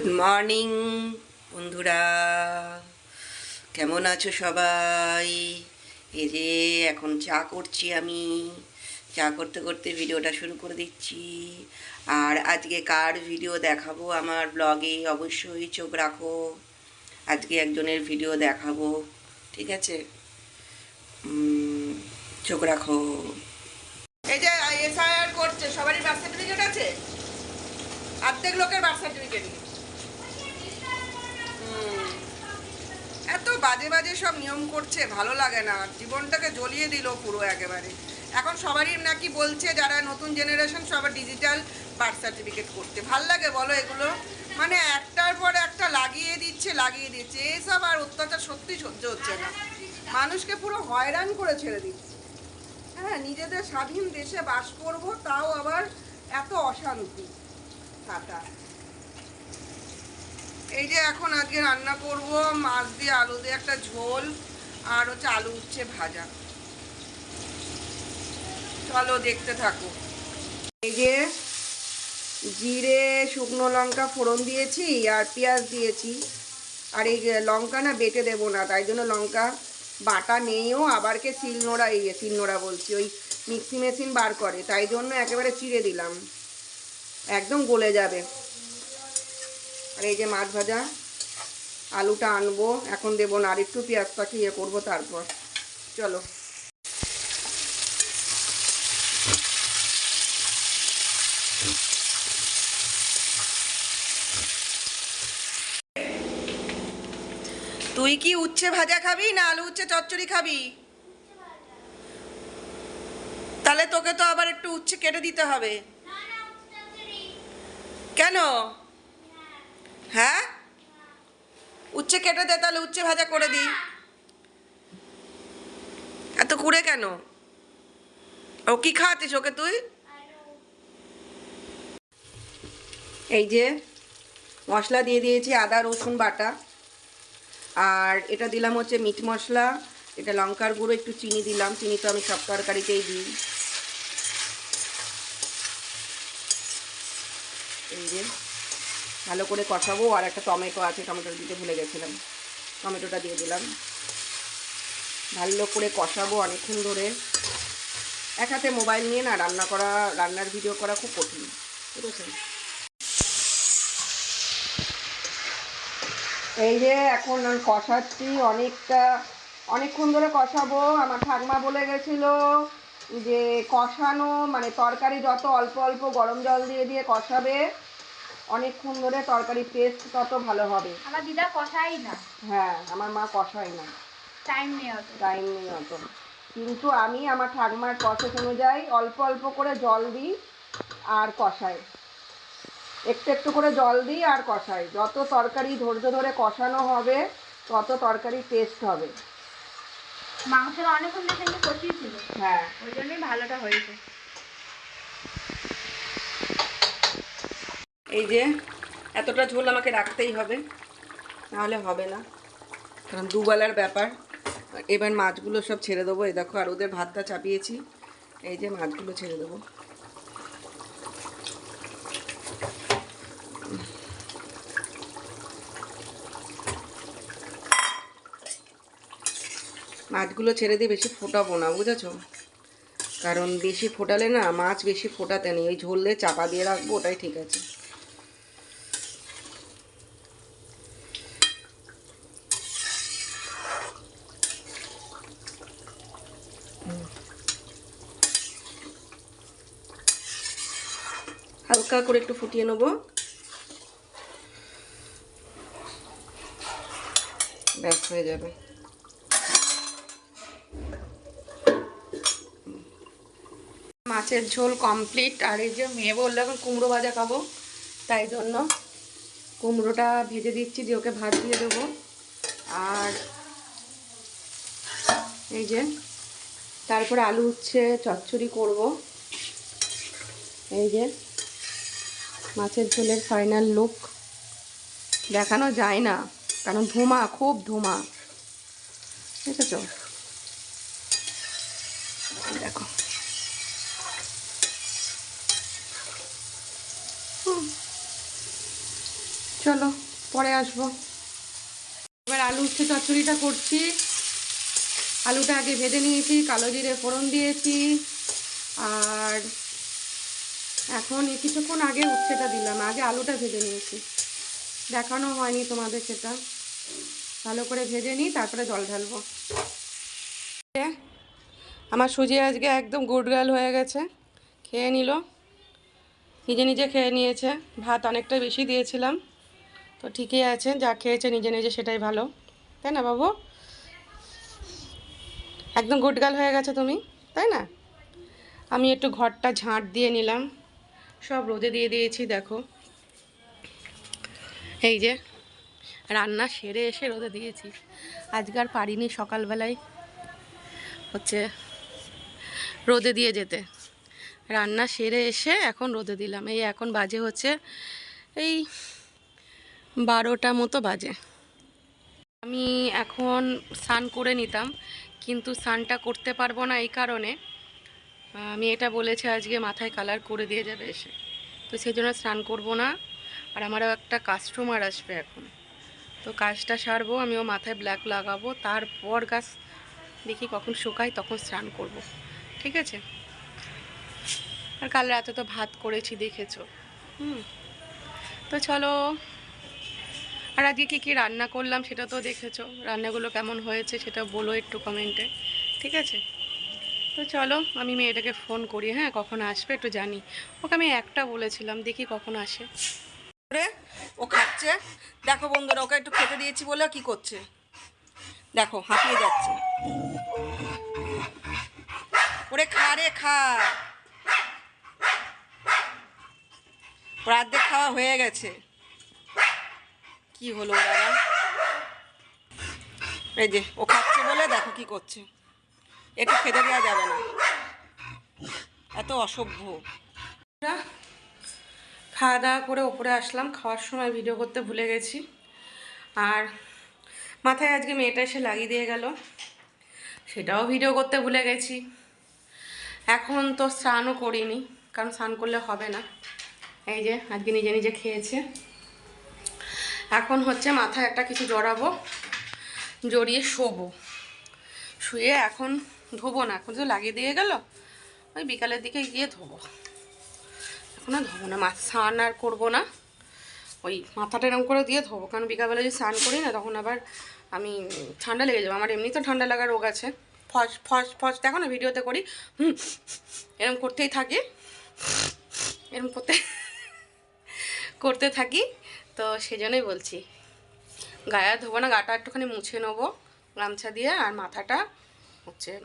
Good morning বন্ধুরা। কেমন আছো সবাই? এই যে এখন চা করছি আমি। চা করতে করতে ভিডিওটা শুরু করে দিচ্ছি। আর আজকে কার ভিডিও দেখাবো আমার ব্লগে? অবশ্যই চোখ রাখো। আজকে একজনের ভিডিও দেখাবো, ঠিক আছে? চোখ রাখো। এই যে এসআইআর করছে, সবারই বার্থ সার্টিফিকেট আছে? আর্ধেক লোকের বার্থ সার্টিফিকেট। এত বাজে বাজে সব নিয়ম করছে, ভালো লাগে না। জীবনটাকে জ্বলিয়ে দিল পুরো একেবারে। এখন সবারই নাকি বলছে যারা নতুন জেনারেশন সবার ডিজিটাল বার্থ সার্টিফিকেট করতে। ভালো লাগে বলো এগুলো? মানে একটার পর একটা লাগিয়ে দিচ্ছে লাগিয়ে দিচ্ছে। এসব আর অত্যাচার সত্যি সহ্য হচ্ছে না। মানুষকে পুরো হয়রান করে ছেড়ে দিচ্ছে। হ্যাঁ নিজেদের স্বাধীন দেশে বাস করব, তাও আবার এত অশান্তি। টাটা। এই যে এখন আজকে রান্না করব মাছ দিয়ে আলু দিয়ে একটা ঝোল আর হচ্ছে আলু উচ্ছে ভাজা। চলো দেখতে থাকো। এই যে জিরে, শুকনো লঙ্কা ফোড়ন দিয়েছি আর পেঁয়াজ দিয়েছি। আর এই লঙ্কা না বেটে দেবো না, তাই জন্য লঙ্কা বাটা নেইও, আবার কে শিলনোড়া এই শিলনোড়া বলছি, ওই মিক্সি মেশিন বার করে, তাই জন্য একেবারে চিড়ে দিলাম। একদম গলে যাবে। আর এই যে মাছ ভাজা আলুটা আনব। এখন দেবো না আর একটু পেঁয়াজটাকে ইয়ে করব তারপর। চলো। তুই কি উচ্ছে ভাজা খাবি না আলু উচ্ছে চচ্চড়ি খাবি? তাহলে তোকে তো আবার একটু উচ্ছে কেটে দিতে হবে। কেন? হ্যাঁ? উচ্ছে কেটে দে তাহলে, উচ্ছে ভাজা করে দিই। এত কুড়ে কেন? ও কি খাওয়াতিস ওকে তুই? এই যে, মশলা দিয়ে দিয়েছি আদা, রসুন বাটা। আর এটা দিলাম হচ্ছে মিট মশলা, এটা লঙ্কার গুঁড়ো, একটু চিনি দিলাম। চিনি তো আমি সব তরকারিতেই দিই। এই যে ভালো করে কষাবো, আর একটা টমেটো আছে, টমেটো দিতে ভুলে গেছিলাম। টমেটোটা দিয়ে দিলাম। ভালো করে কষাবো অনেকক্ষণ ধরে। এক হাতে মোবাইল নিয়ে না, রান্না করা, রান্নার ভিডিও করা খুব কঠিন। ঠিক আছে? এই যে এখন কষাচ্ছি, অনেকটা, অনেকক্ষণ ধরে কষাবো। আমার ঠাকমা বলে গেছিল যে কষানো মানে তরকারি যত অল্প অল্প গরম জল দিয়ে দিয়ে কষাবে অনেকক্ষণ ধরে তরকারি টেস্ট তত ভালো হবে। আমার দিদা কষাই না। হ্যাঁ আমার মা কষায় না। টাইম নেই অত। টাইম নেই অত। কিন্তু আমি আমার ঠাকমার প্রসেস অনুযায়ী অল্প অল্প করে জল দিই আর কষাই। একটু একটু করে জল দিই আর কষাই। যত তরকারি ধৈর্য ধরে কষানো হবে তত তরকারি টেস্ট হবে। মাংসটা অনেকক্ষণ দেখে কিন্তু কষিয়ে হ্যাঁ। ওই জন্যই ভালোটা হয়েছে। এই যে, এতটা ঝোল আমাকে রাখতেই হবে, নাহলে হবে না। কারণ দুবেলার ব্যাপার। এবার মাছগুলো সব ছেড়ে দেবো, এই দেখো, আর ওদের ভাতটা চাপিয়েছি। এই যে মাছগুলো ছেড়ে দেবো। মাছগুলো ছেড়ে দিয়ে বেশি ফোটাবো না, বুঝেছ? কারণ বেশি ফোটালে না, মাছ বেশি ফোটাতে নেই। ওই ঝোল দিয়ে চাপা দিয়ে রাখব, ওটাই ঠিক আছে। হালকা করে একটু ফুটিয়ে নেব। ব্যাস হয়ে যাবে। মাছের ঝোল কমপ্লিট আর এই যে মেয়ে বলল এখন কুমড়ো ভাজা খাব তাই জন্য কুমড়োটা ভেজে দিচ্ছি দিয়ে ওকে ভাত দিয়ে দেবো। আর এই যে তারপরে আলু উচ্ছে চচ্চড়ি করব। এই যে মাছের ঝোলের ফাইনাল লুক দেখানো যায় না, কারণ ধোঁয়া খুব ধোঁয়া বুঝেছ দেখো। চলো, পরে আসব। এবার আলু উচ্ছে চচ্চড়িটা করছি। আলুটা আগে ভেজে নিয়েছি, কালো জিরে ফোড়ন দিয়েছি। আর এখন কিছুক্ষণ আগে উচ্ছেটা দিলাম, আগে আলুটা ভেজে নিয়েছি। দেখানো হয়নি তোমাদের সেটা। ভালো করে ভেজে নিই, তারপরে জল ঢালবো। আমার সুজি আজকে একদম গুডগাল হয়ে গেছে। খেয়ে নিল। নিজে নিজে খেয়ে নিয়েছে। ভাত অনেকটা বেশি দিয়েছিলাম। তো ঠিকই আছে, যা খেয়েছে নিজে নিজে সেটাই ভালো। তাই না বাবু? একদম গুডগাল হয়ে গেছে তুমি, তাই না? আমি একটু ঘরটা ঝাঁট দিয়ে নিলাম। সব রোদে দিয়ে দিয়েছি, দেখো। এই যে, রান্না সেরে এসে রোদে দিয়েছি। আজকে আর পারিনি সকালবেলায় হচ্ছে রোদে দিয়ে যেতে। রান্না সেরে এসে এখন রোদে দিলাম। এই এখন বাজে হচ্ছে এই বারোটা মতো বাজে। আমি এখন স্নান করে নিতাম, কিন্তু স্নানটা করতে পারব না এই কারণে। এটা বলেছে আজকে মাথায় কালার করে দিয়ে যাবে এসে। তো সেই জন্য স্নান করব না। আর আমারও একটা কাস্টমার আসবে এখন। তো কাজটা সারবো আমিও মাথায় ব্ল্যাক লাগাবো। তারপর গাছ দেখি কখন শুকায়, তখন স্নান করব। ঠিক আছে? আর কাল রাতে তো ভাত করেছি, দেখেছ? হুম। তো চলো। আর আজকে কী কী রান্না করলাম সেটা তো দেখেছ। রান্নাগুলো কেমন হয়েছে সেটা বলো একটু কমেন্টে ঠিক আছে? তো চলো, আমি মেয়েটাকে ফোন করি হ্যাঁ? কখন আসবে একটু জানি। ওকে আমি একটা বলেছিলাম, দেখি কখন আসে। ও খাচ্ছে? দেখো বন্ধুরা, ওকে একটু খেতে দিয়েছি বলে কি করছে? দেখো, হাঁপিয়ে যাচ্ছে। ওরে খা রে, খা। অর্ধেক খাওয়া হয়ে গেছে। কি হলো ওর এই যে, ও খাচ্ছে বলে দেখো কি করছে। একটু খেতে দেওয়া যাবে না। এত অসভ্য। খাওয়া দাওয়া করে ওপরে আসলাম, খাওয়ার সময় ভিডিও করতে ভুলে গেছি। আর মাথায় আজকে মেয়েটা এসে লাগিয়ে দিয়ে গেল, সেটাও ভিডিও করতে ভুলে গেছি। এখন তো স্নানও করিনি, কারণ স্নান করলে হবে না। এই যে, আজকে নিজে নিজে খেয়েছে। এখন হচ্ছে মাথায় একটা কিছু জড়াবো, জড়িয়ে শোবো। শুয়ে এখন ধোবো না, এখন তো লাগিয়ে দিয়ে গেল, ওই বিকালের দিকে গিয়ে ধোবো। এখন আর ধোবো না, মা স্নান আর করব না। ওই মাথাটা এরকম করে দিয়ে ধোবো, কারণ বিকালবেলা যদি স্নান করি না, তখন আবার আমি ঠান্ডা লেগে যাব। আমার এমনি তো ঠান্ডা লাগার রোগ আছে। ফস ফস ফস, দেখো না ভিডিওতে করি, হুম এরকম করতেই থাকি। এরকম করতে করতে থাকি, তো সেজন্যই বলছি। গায়ে ধোবো না, গাটা একটুখানি মুছে নেব, গামছা দিয়ে আর মাথাটা হচ্ছে,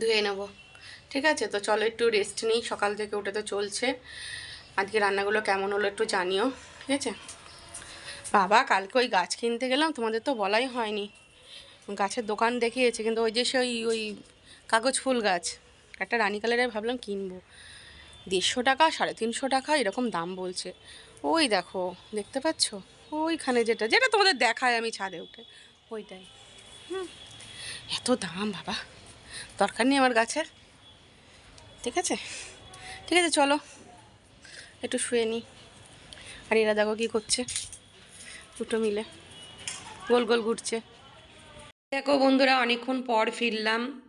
ধুয়ে নেব। ঠিক আছে, তো চলো একটু রেস্ট নিই। সকাল থেকে উঠে তো চলছে। আজকে রান্নাগুলো কেমন হলো একটু জানিও। ঠিক আছে? বাবা, কালকে ওই গাছ কিনতে গেলাম, তোমাদের তো বলাই হয়নি। গাছের দোকান দেখিয়েছে, কিন্তু ওই যে সেই ওই ওই কাগজ ফুল গাছ, একটা রানী কালারের ভাবলাম কিনবো। দেড়শো টাকা, সাড়ে তিনশো টাকা, এরকম দাম বলছে। ওই দেখো, দেখতে পাচ্ছ? ওইখানে যেটা যেটা তোমাদের দেখায় আমি ছাদে উঠে। ওইটাই। হুম। এত দাম, বাবা। দরকার নেই আমার গাছের। ঠিক আছে? ঠিক আছে, চলো। একটু শুয়ে নিই আর এরা দেখো কী করছে। দুটো মিলে। গোল গোল ঘুরছে। দেখো বন্ধুরা, অনেকক্ষণ পর ফিরলাম।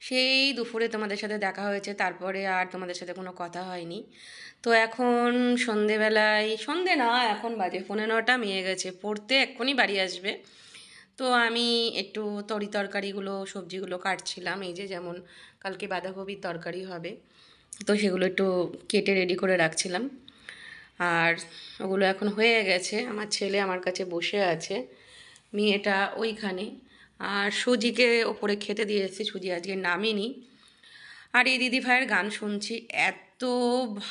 সেই দুপুরে তোমাদের সাথে দেখা হয়েছে। তারপরে আর তোমাদের সাথে কোনো কথা হয়নি। তো এখন সন্ধেবেলায়, সন্ধে না, এখন বাজে। পনেরো নটা, মেয়ে গেছে। পড়তে এক্ষুনি বাড়ি আসবে। তো আমি একটু তরি তরকারিগুলো সবজিগুলো কাটছিলাম। এই যে যেমন কালকে বাঁধাকপির তরকারি হবে, তো সেগুলো একটু কেটে রেডি করে রাখছিলাম। আর ওগুলো এখন হয়ে গেছে। আমার ছেলে আমার কাছে বসে আছে, মেয়েটা ওইখানে। আর সুজিকে ওপরে খেতে দিয়ে এসেছি, সুজি আজকে নামেনি। আর এই দিদি ভাইয়ের গান শুনছি, এত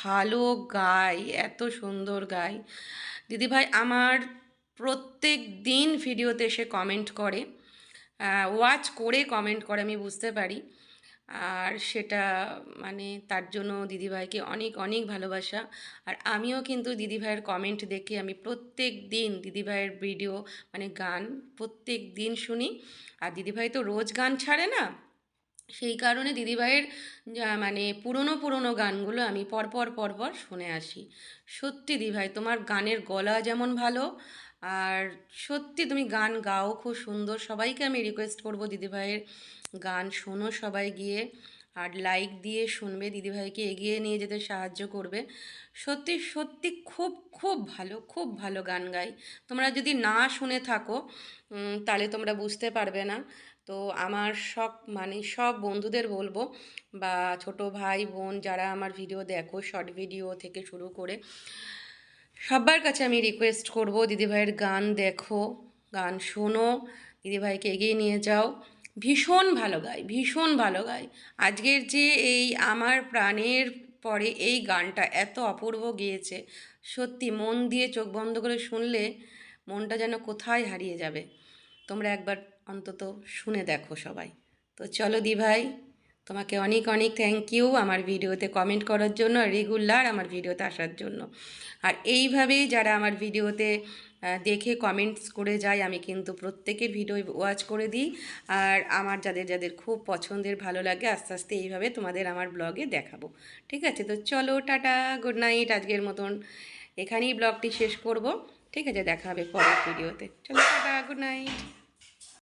ভালো গায় এত সুন্দর গায় দিদি ভাই, আমার প্রত্যেক দিন ভিডিওতে এসে কমেন্ট করে ওয়াচ করে কমেন্ট করে, আমি বুঝতে পারি। আর সেটা মানে তার জন্য দিদিভাইকে অনেক অনেক ভালোবাসা। আর আমিও কিন্তু দিদিভাইয়ের কমেন্ট দেখে আমি প্রত্যেক দিন দিদিভাইয়ের ভিডিও মানে গান প্রত্যেক দিন শুনি। আর দিদিভাই তো রোজ গান ছাড়ে না। সেই কারণে দিদিভাইয়ের মানে পুরনো পুরনো গানগুলো আমি পরপর পরপর শুনে আসি। সত্যি দিদিভাই, তোমার গানের গলা যেমন ভালো আর সত্যি তুমি গান গাও, খুব সুন্দর। সবাইকে আমি রিকোয়েস্ট করব দিদিভাইয়ের গান শোনো সবাই গিয়ে। আর লাইক দিয়ে শুনবে, দিদিভাইকে এগিয়ে নিয়ে যেতে সাহায্য করবে। সত্যি সত্যি খুব খুব ভালো খুব ভালো গান গাই। তোমরা যদি না শুনে থাকো তাহলে তোমরা বুঝতে পারবে না। তো আমার সব মানে সব বন্ধুদের বলব বা ছোট ভাই বোন যারা আমার ভিডিও দেখো শর্ট ভিডিও থেকে শুরু করে সবার কাছে আমি রিকোয়েস্ট করব, দিদিভাইয়ের গান দেখো, গান শোনো, দিদিভাইকে এগিয়ে নিয়ে যাও। ভীষণ ভালো গায়, ভীষণ ভালো গায়। আজকের যে এই আমার প্রাণের পরে এই গানটা এত অপূর্ব গিয়েছে, সত্যি মন দিয়ে চোখ বন্ধ করে শুনলে মনটা যেন কোথায় হারিয়ে যাবে। তোমরা একবার অন্তত শুনে দেখো সবাই। তো চলো দি ভাই তোমাকে অনেক অনেক থ্যাংক ইউ আমার ভিডিওতে কমেন্ট করার জন্য রেগুলার আমার ভিডিওতে আসার জন্য। আর এইভাবেই যারা আমার ভিডিওতে দেখে কমেন্টস করে যায়, আমি কিন্তু প্রত্যেকের ভিডিও ওয়াচ করে দিই। আর আমার যাদের যাদের খুব পছন্দের ভালো লাগে, আস্তে আস্তে এইভাবে তোমাদের আমার ব্লগে দেখাবো। ঠিক আছে? তো চলো, টাটা গুড নাইট আজকের মতন এখানেই ব্লগটি শেষ করব। ঠিক আছে? দেখা হবে পরের ভিডিওতে চলো, টাটা গুড নাইট